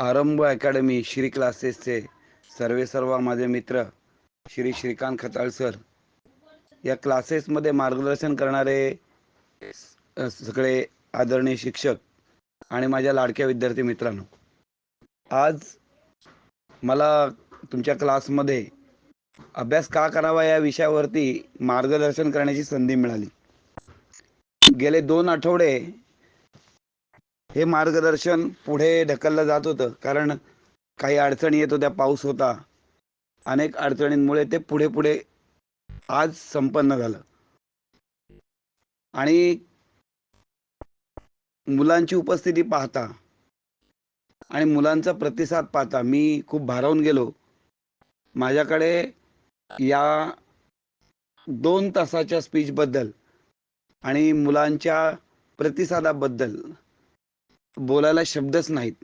आरंभ अकॅडमी श्री क्लासेसचे सर्वे सर्व माझे मित्र श्री श्रीकांत खताळ सर. या क्लासेसमध्ये मार्गदर्शन करणारे सगळे आदरणीय शिक्षक आणि माझ्या लाडक्या विद्यार्थी मित्रांनो आज मला तुमच्या क्लासमध्ये अभ्यास का करावा या विषयावरती मार्गदर्शन करण्याची संधी मिळाली. गेले दोन आठवडे हे मार्गदर्शन पुढे ढकललं जात होतं. कारण काही अडचणी येत होत्या पाऊस होता. अनेक अडचणींमुळे ते पुढे पुढे आज संपन्न झालं. आणि मुलांची उपस्थिती पाहता आणि मुलांचा प्रतिसाद पाहता मी खूप भारावून गेलो. माझ्याकडे या दोन तासाच्या स्पीचबद्दल आणि मुलांच्या प्रतिसादाबद्दल बोलायला शब्दच नाहीत.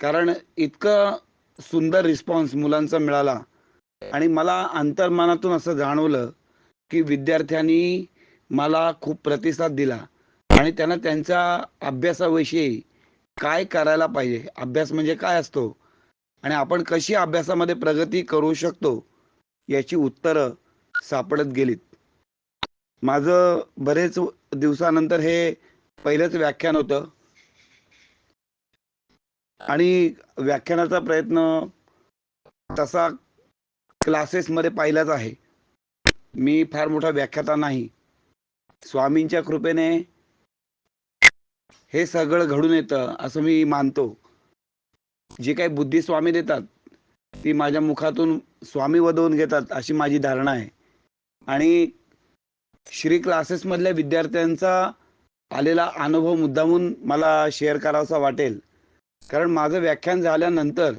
कारण इतकं सुंदर रिस्पॉन्स मुलांचा मिळाला. आणि मला अंतर्मनातून असं जाणवलं की विद्यार्थ्यांनी मला खूप प्रतिसाद दिला. आणि त्यांना त्यांच्या अभ्यासाविषयी काय करायला पाहिजे? अभ्यास म्हणजे काय असतो? आणि आपण कशी अभ्यासामध्ये प्रगती करू शकतो? याची उत्तरं सापडत गेलीत. माझं बरेच दिवसानंतर हे पहिलंच व्याख्यान होतं. आणि व्याख्यानाचा प्रयत्न तसा क्लासेसमध्ये पाहिलाच आहे. मी फार मोठा व्याख्याता नाही. स्वामींच्या कृपेने हे सगळं घडून येतं असं मी मानतो. जी काही बुद्धी स्वामी देतात ती माझ्या मुखातून स्वामी वदवून घेतात अशी माझी धारणा आहे. आणि श्री क्लासेसमधल्या विद्यार्थ्यांचा आलेला अनुभव मुद्दामून मला शेअर करावासा वाटेल. कारण माझं व्याख्यान झाल्यानंतर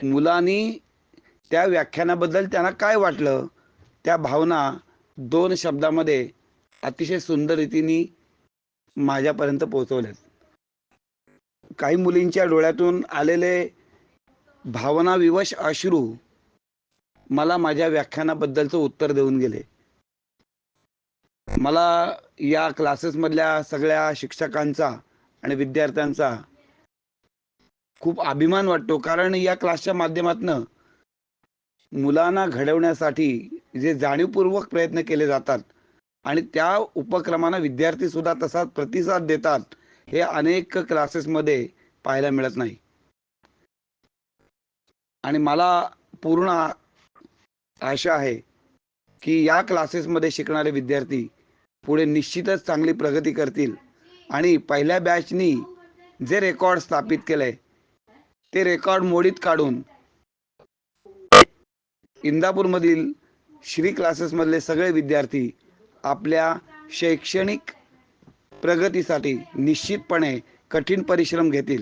मुलांनी त्या व्याख्यानाबद्दल त्यांना काय वाटलं? त्या भावना दोन शब्दामध्ये अतिशय सुंदर रीतीने माझ्यापर्यंत पोहोचवल्यात. काही मुलींच्या डोळ्यातून आलेले भावनाविवश अश्रू मला माझ्या व्याख्यानाबद्दलचं उत्तर देऊन गेले. मला या क्लासेसमधल्या सगळ्या शिक्षकांचा आणि विद्यार्थ्यांचा खूप अभिमान वाटतो. कारण या क्लासच्या माध्यमातनं मुलांना घडवण्यासाठी जे जाणीवपूर्वक प्रयत्न केले जातात आणि त्या उपक्रमांना विद्यार्थी सुद्धा तसाच प्रतिसाद देतात हे अनेक क्लासेसमध्ये पाहायला मिळत नाही. आणि मला पूर्ण आशा आहे की या क्लासेसमध्ये शिकणारे विद्यार्थी पुढे निश्चितच चांगली प्रगती करतील. आणि पहिल्या बॅचनी जे रेकॉर्ड स्थापित केले ते रेकॉर्ड मोडीत काढून इंदापूरमधील श्री क्लासेसमधले सगळे विद्यार्थी आपल्या शैक्षणिक प्रगतीसाठी निश्चितपणे कठीण परिश्रम घेतील.